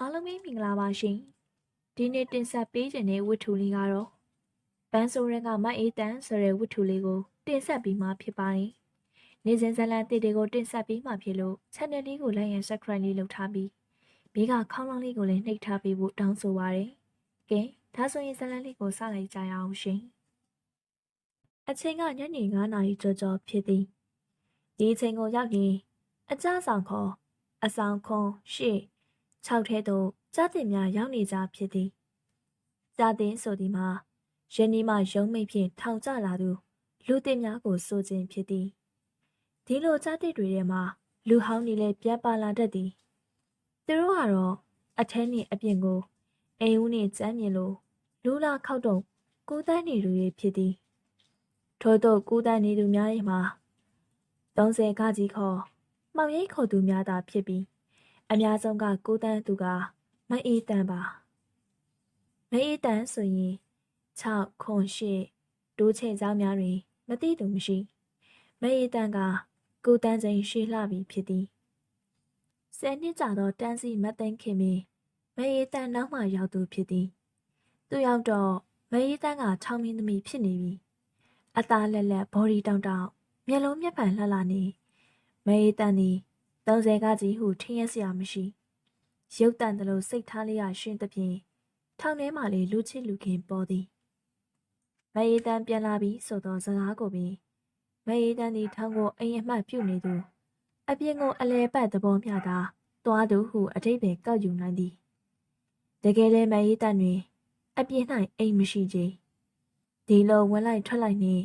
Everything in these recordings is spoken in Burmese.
အားလုံးပဲမင်္ဂလာပါရှင်ဒီနေ့တင်ဆက်ပေးခြင်းတဲ့ဝတ္ထုလေးကတော့ဘန်းဆိုရဲကမအေးတန်ဆိုတဲ့ဝတ္ထုလေးကိုတင်ဆက်ပြီးမှဖြစ်ပါတယ်နေ့စဉ်ဇာတ်လမ်းတစ်တွေကိုတင်ဆက်ပြီးမှဖြစ်လို့ channel လေးကို like and subscribe လေးလုပ်ထားပြီးဘေးကခေါင်းလောင်းလေးကိုလည်းနှိပ်ထားပေးဖို့တောင်းဆိုပါရစေကဲဒါဆိုရင်ဇာတ်လမ်းလေးကိုစလိုက်ကြရအောင်ရှင်အချိန်ကညနေ9နာရီကျော်ကျော်ဖြစ်သည်ဒီအချိန်ကိုရောက်ရင်အကြဆောင်ခေါ်အဆောင်ခွန်ရှေ့ ၆ထဲသို့ကြားတင်များရောက်နေကြဖြစ်သည်။ကြားတင်ဆိုသည်မှာယင်းဒီမှရုံးမိတ်ဖြင့်ထောင်ကျလာသူလူတင်များကိုဆိုခြင်းဖြစ်သည်။ဒီလိုကြားတင်တွေထဲမှာလူဟောင်းနေလဲပြန်ပါလာတတ်သည်။သူတို့ကတော့အထဲနှင့်အပြင်ကိုအိမ်ဦးနှင့်ကျမ်းမြင်လို့လူလာခောက်တော့ကူးတန်းနေသူတွေဖြစ်သည်။ထို့သောကူးတန်းနေသူများရဲ့မှာ30ကကြီးခေါ်မှောင်ရိပ်ခေါ်သူများသာဖြစ်ပြီး အများဆုံးကကိုတန်းသူကမအေးတန်ပါမအေးတန်ဆိုရင်6ခွန်ရှိဒိုးချဲ့ကြောင်းများတွင်မသိသူမရှိမအေးတန်ကကိုတန်းချင်းရှေးလှပြီဖြစ်သည်ဆယ်နှစ်ကြာသောတန်းစီမသိမ့်ခင်ပင်မအေးတန်နောက်မှရောက်သူဖြစ်သည်သူရောက်တော့မအေးတန်ကချောင်းမင်းသမီးဖြစ်နေပြီအသားလက်လက်ဘော်ဒီတောင်တောင်မျက်လုံးမျက်ပံလှလှနေမအေးတန်သည် 30ကကြီးဟုထင်ရစရာမရှိရုပ်တန်တယ်လို့စိတ်ထားလေးရရှင်သဖြင့်ထောင်ထဲမှလေလူချစ်လူခင်ပေါ်သည်မအေးတန်းပြန်လာပြီးဆိုသောစကားကိုပင်မအေးတန်းသည်ထောင်ကိုအိမ်အမှတ်ပြုနေသူအပြင်ကိုအလဲပတ်သဘောမျှသာသွားသူဟုအထိပ္ပယ်ကောက်ယူနိုင်သည်တကယ်လည်းမအေးတန်းတွင်အပြင်၌အိမ်မရှိချေဒီလိုဝင်လိုက်ထွက်လိုက်နေ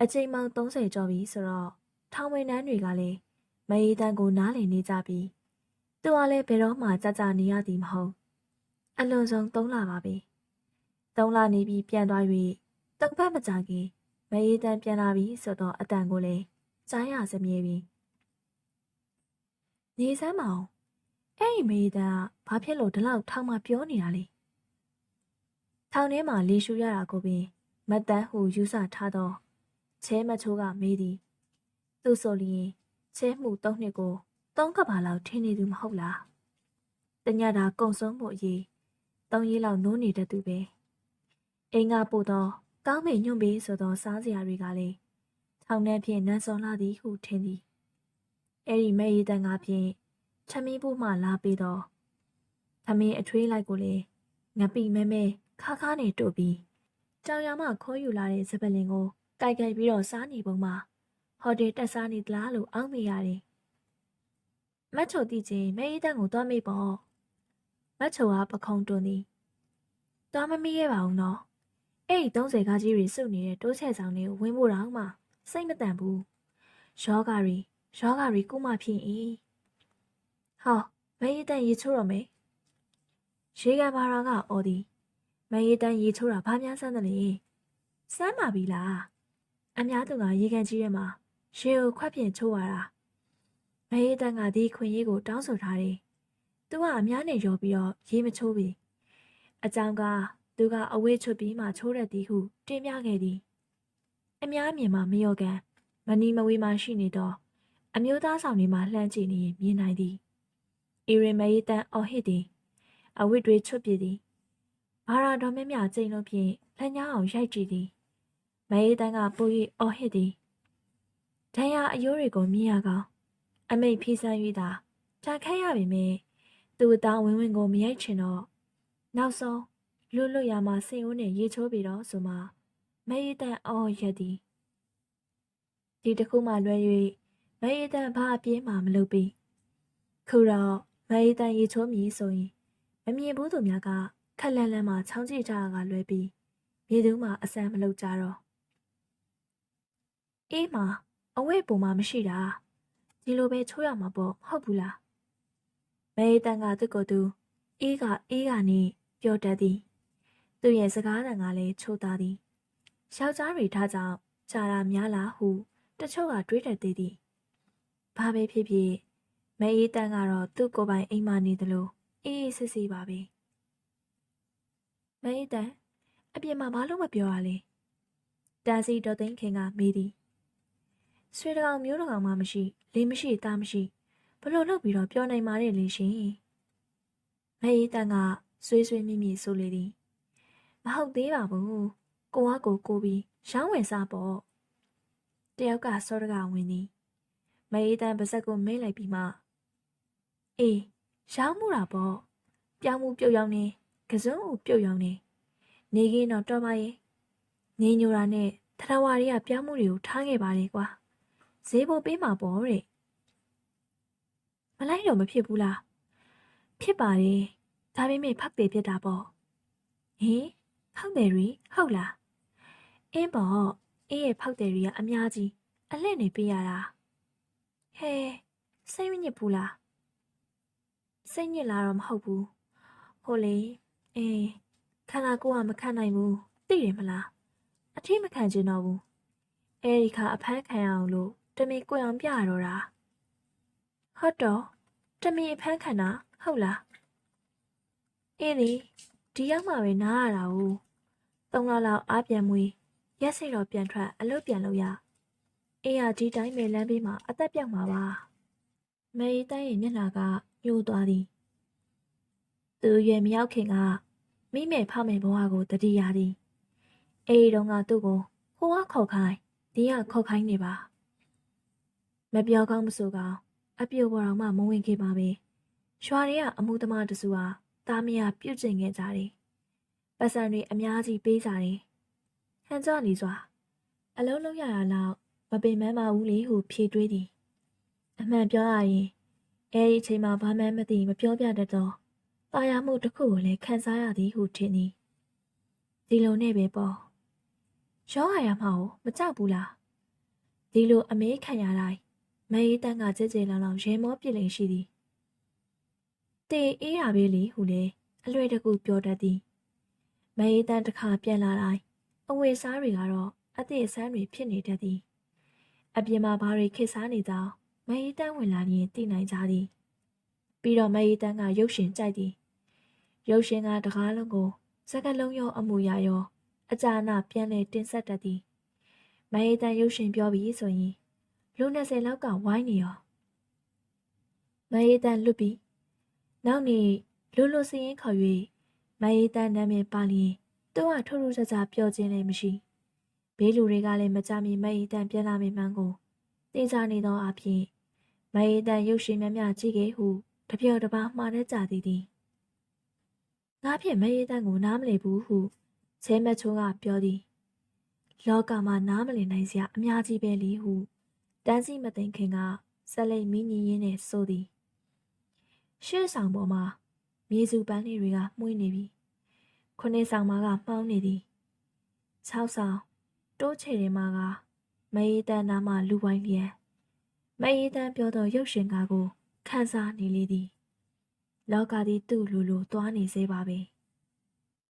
အချိန်ပေါင်း30ကျော်ပြီဆိုတော့ထောင်ဝင်နှန်းတွေကလည်း မအေးတန်းကိုနားလည်နေကြပြီသူကလည်းဘယ်တော့မှကြကြနေရသည်မဟုတ်အလွန်ဆုံး၃လပါပဲ၃လနေပြီးပြန်သွား၍တုံပတ်မကြခင်မအေးတန်းပြန်လာပြီဆိုတော့အတန်ကိုလည်းကြားရစမြဲပြီနေစမ်းမအောင်အဲ့ဒီမအေးတန်းကဘာဖြစ်လို့ဒီလောက်ထောင်မှပြောနေတာလဲထောင်ထဲမှာလေရှူရတာကိုပင်မတန်းဟုယူဆထားတော့ချဲမချိုးကမေးသည်သူဆိုလျင် ချဲမှုသုံးနှစ်ကိုသုံးကဘာလောက်ထင်းနေသူမဟုတ်လားတညတာကုံဆုံးမှုအရေးသုံးရေးလောက်နိုးနေတတ်သူပဲအိမ်ကပို့တော့ကောင်းမေညွန့်ပေးဆိုသောစားစရာတွေကလည်းထောင်ထဲဖြင့်နန်းစောလာသည်ဟုထင်သည်အဲ့ဒီမဲရီတန်ကဖြင့်ချမီးဖို့မှလာပြီးတော့သမင်းအထွေးလိုက်ကိုလေငပိမဲမဲခါခါနေတို့ပြီးကြောင်ရမခိုးယူလာတဲ့စပလင်ကိုကြိုက်ကြိုက်ပြီးတော့စားနေပုံမှာ ဟိုတယ်တက်စားနေသလားလို့အောက်မိရတယ်မတ်ချိုတီချင်းမဲအေးတန်းကိုသွားမိပေါ့မတ်ချိုကပခုံးတွန်းသည်သွားမမိရဲ့ပါဘူးနော်အဲ့ဒီ30ကားကြီးတွေစုနေတဲ့တိုးချက်ဆောင်တွေကိုဝင်းဖို့တော့မှစိတ်မတန်ဘူးယောဂါရီယောဂါရီကုမဖြစ်၏ဟောမဲအေးတန်းရေချိုးတော့မေရေကန်ဘာရာကအော်သည်မဲအေးတန်းရေချိုးတာဘာများစမ်းတယ်လဲစမ်းပါပြီလားအများသူကရေကန်ကြီးထဲမှာ ရေကိုခွက်ပြင်ချိုးရတာမအေးတန်းကဒီခွင်ရေးကိုတောင်းဆိုထားတယ်။သူကအများနဲ့ရောပြီးတော့ရေမချိုးပြီ။အကြောင်းကသူကအဝေးချွတ်ပြီးမှချိုးရသည်ဟုတင်ပြခဲ့သည်။အများမြင်မှမရောကန်မနီမဝေးမှရှိနေတော့အမျိုးသားဆောင်တွေမှလှမ်းကြည့်နေရင်မြင်နိုင်သည်။အီရင်မအေးတန်းအော်ဟစ်သည်။အဝတ်တွေချွတ်ပြသည်။ဘာရာတော်မြမြကျိန်လို့ဖြင့်လက်ညောင်းအောင်ရိုက်ကြည့်သည်။မအေးတန်းကပို၍အော်ဟစ်သည်။ ဒဏ်ရာအယိုးတွေကိုမြင်ရကောင်အမိတ်ဖီးဆန်း၍သာတာခတ်ရပေမယ့်သူ့အသားဝင်းဝင်းကိုမရိုက်ချင်တော့နောက်ဆုံးလွတ်လွတ်ရမှစိတ်ဦးနဲ့ရေချိုးပြီးတော့ဆိုမှမအေးတန်အော်ရက်သည်ဒီတစ်ခုမှလွဲ၍မအေးတန်ဘာအပြေးမှမလုပ်ပြီးခုတော့မအေးတန်ရေချိုးမည်ဆိုရင်မမြင်ဘူးသူများကခက်လန်းလန်းမှချောင်းကြည့်ကြတာကလွဲပြီးမြေသူမှအစမ်းမလုပ်ကြတော့အေးမှာ အဝဲပုံမှမရှိတာဒီလိုပဲချိုးရမှာပေါ့ဟုတ်ဘူးလားမဲတန်ကသူ့ကိုယ်သူအေးကအေးကနေပြောတတ်သည်သူ့ရဲ့စကားတန်ကလည်းချိုးသားသည်ယောက်ျားတွေထားကြောင့်ဂျာရာများလားဟုတချို့ကတွေးတတ်သေးသည်ဘာပဲဖြစ်ဖြစ်မဲအေးတန်ကတော့သူ့ကိုယ်ပိုင်အိမ်မနေသလိုအေးအေးဆေးဆေးပါပဲမဲအေးတန်အပြင်မှာဘာလို့မပြောရလဲတာစီတော်သိန်းခင်ကမေးသည် ဆွေတကောင်မျိုးတကောင်မှမရှိလေးမရှိသားမရှိဘလို့လုပ်ပြီးတော့ပြောနိုင်ပါရဲ့လေရှင်မမအေးတန်းကဆွေးဆွေးမိမိဆိုလေသည်မဟုတ်သေးပါဘူးကိုကကိုကိုပြီးရောင်းဝယ်စားပေါ့တယောက်ကစောတကဝင်သည်မအေးတန်းပါဇက်ကိုမိတ်လိုက်ပြီးမှအေးရောင်းမှုတာပေါ့ပြောင်းမှုပြုတ်ရောက်နေကစုံကိုပြုတ်ရောက်နေနေကင်းတော့တော်ပါရဲ့နေညိုတာနဲ့ထထဝါတွေကပြောင်းမှုတွေကိုထားခဲ့ပါတယ်ကွာ ဈေးဖို့ပေးမှာပေါ့တဲ့မလိုက်တော့မဖြစ်ဘူးလားဖြစ်ပါတယ်ဒါပေမဲ့ဖောက်တယ်ဖြစ်တာပေါ့ဟင်ဖောက်တယ်ရီဟုတ်လားအင်းပေါ့အေးရဲ့ဖောက်တယ်ရီကအများကြီးအလှည့်နေပေးရတာဟဲစိတ်မညစ်ဘူးလားစိတ်ညစ်လာတော့မဟုတ်ဘူးဟိုလေအေးခန္ဓာကိုယ်ကမခံနိုင်ဘူးသိတယ်မလားအထီးမခံချင်တော့ဘူးအဲဒီခါအဖမ်းခံရအောင်လို့ တမင်ကိုယ်အောင်ပြရတော့တာဟုတ်တော့တမင်အဖမ်းခံတာဟုတ်လားအေးလေဒီရောက်မှပဲနားရတာ哦သုံးလလောက်အားပြန်မွေးရက်စိတ်တော့ပြန်ထွက်အလုပ်ပြန်လုပ်ရအေးရဒီတိုင်းပဲလမ်းဘေးမှာအသက်ပြောက်မှာပါမေးတန်းရဲ့မျက်နှာကညှိုးသွားသည်သူရွယ်မရောက်ခင်ကမိမဲဖမယ်ဘဝကိုတတိယသည်အေးတုန်းကသူ့ကိုဟိုကခေါ်ခိုင်းဒီကခေါ်ခိုင်းနေပါ မပြောကောင်းမဆိုကောင်းအပြိုပေါ်တော်မှမဝင်ခဲ့ပါပဲရွာတွေကအမှုသမားတစုဟာတာမယာပြုတ်ကျင်ခဲ့ကြတယ်ပတ်စံတွေအများကြီးပေးကြတယ်ဟန်ကြနေစွာအလုံးလုံးရတာလောက်မပင်မမဘူးလေဟုဖြေတွေးသည်အမှန်ပြောရရင်အဲဒီအချိန်မှာဘာမှမသိမပြောပြတတ်တော့တာယာမှုတစ်ခုကိုလည်းခံစားရသည်ဟုထင်သည်ဒီလိုနဲ့ပဲပေါ့ရောရရမှာကိုမကြောက်ဘူးလားဒီလိုအမေးခံရတိုင်း မအေးတန်းကကြဲကြဲလောင်လောင်ရဲမောပြစ်လိန်ရှိသည်တေအေးရပဲလေဟုလေအလွယ်တကူပြောတတ်သည်မအေးတန်းတစ်ခါပြန်လာတိုင်းအဝေစားတွေကတော့အသည့်အဆန်းတွေဖြစ်နေတတ်သည်အပြင်မှာဘာတွေခစ်စားနေသောမအေးတန်းဝင်လာရင်သိနိုင်ကြသည်ပြီးတော့မအေးတန်းကရုပ်ရှင်ကြိုက်သည်ရုပ်ရှင်ကတကားလုံးကိုစကလုံးရောအမှုရရော အကြာနာပြန်လဲတင်ဆက်တတ်သည်မအေးတန်းရုပ်ရှင်ပြောပြီးဆိုရင် လူ20လောက်ကဝိုင်းနေရောမအေးတန်းလွတ်ပြီးနောက်နေ့လူလူစည်ရင်ခေါ်၍မအေးတန်းနာမည်ပါလျင်သူကထိုးထိုးဆဆပြောခြင်းလည်းမရှိဘေးလူတွေကလည်းမကြမီမအေးတန်းပြန်လာမိမှန်းကိုသိကြနေသောအဖြစ်မအေးတန်းရုပ်ရှင်များများကြည့်ခဲ့ဟုတပြောတပါမှားတတ်ကြသည်သည်ငါဖြင့်မအေးတန်းကိုနားမလည်ဘူးဟုဆဲမချိုးကပြောသည်လောကမှာနားမလည်နိုင်စရာအများကြီးပဲလေဟု တန်းစီမသိခင်ကဆက်လက်မင်းညီရင်းနဲ့ဆိုသည်ရှေ့ဆောင်ပေါ်မှာမြေစုပန်းလေးတွေကမှုန်းနေပြီခုနှစ်ဆောင်မှာကမှောင်းနေသည်၆ဆောင်တိုးချေတွေမှာကမအေးတန်းနာမှလူဝိုင်းလျက်မအေးတန်းပြောသောရုပ်ရှင်ကားကိုခန်းစားနေလေသည်လောကသည်သူ့လူလူသွားနေစေပါပဲ